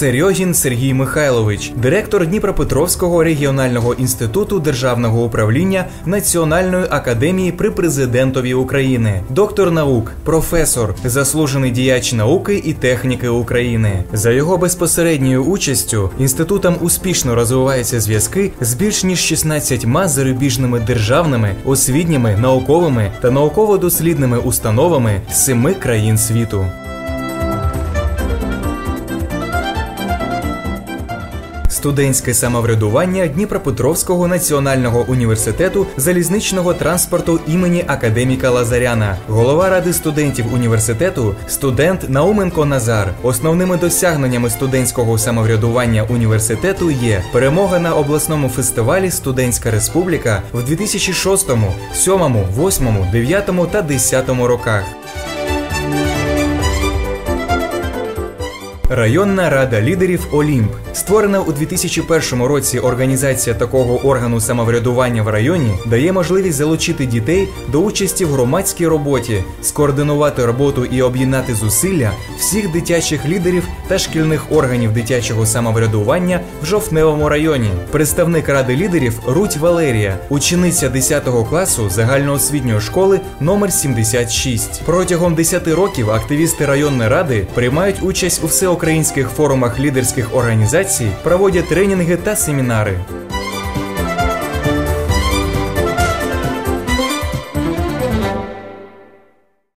Серьогін Сергій Михайлович, директор Дніпропетровського регіонального інституту державного управління Національної академії при президентові України, доктор наук, професор, заслужений діяч науки і техніки України. За його безпосередньою участю інститутом успішно розвиваються зв'язки з більш ніж 16 зарубіжними державними, освітніми, науковими та науково-дослідними установами семи країн світу. Студентське самоврядування Дніпропетровського національного університету залізничного транспорту імені академіка Лазаряна, голова ради студентів університету, студент Науменко Назар. Основними досягненнями студентського самоврядування університету є перемога на обласному фестивалі Студентська Республіка в 2006, 2007, 2008, 2009 та 2010 роках. Районна рада лідерів Олімп створена у 2001 році. Організація такого органу самоврядування в районі дає можливість залучити дітей до участі в громадській роботі, скоординувати роботу і об'єднати зусилля всіх дитячих лідерів та шкільних органів дитячого самоврядування в жовтневому районі. Представник ради лідерів Руть Валерія, учениця 10 класу загальноосвітньої школи номер 76. Протягом 10 років активісти районної ради приймають участь у всеокремі українських форумах лідерських організацій проводять тренінги та семінари.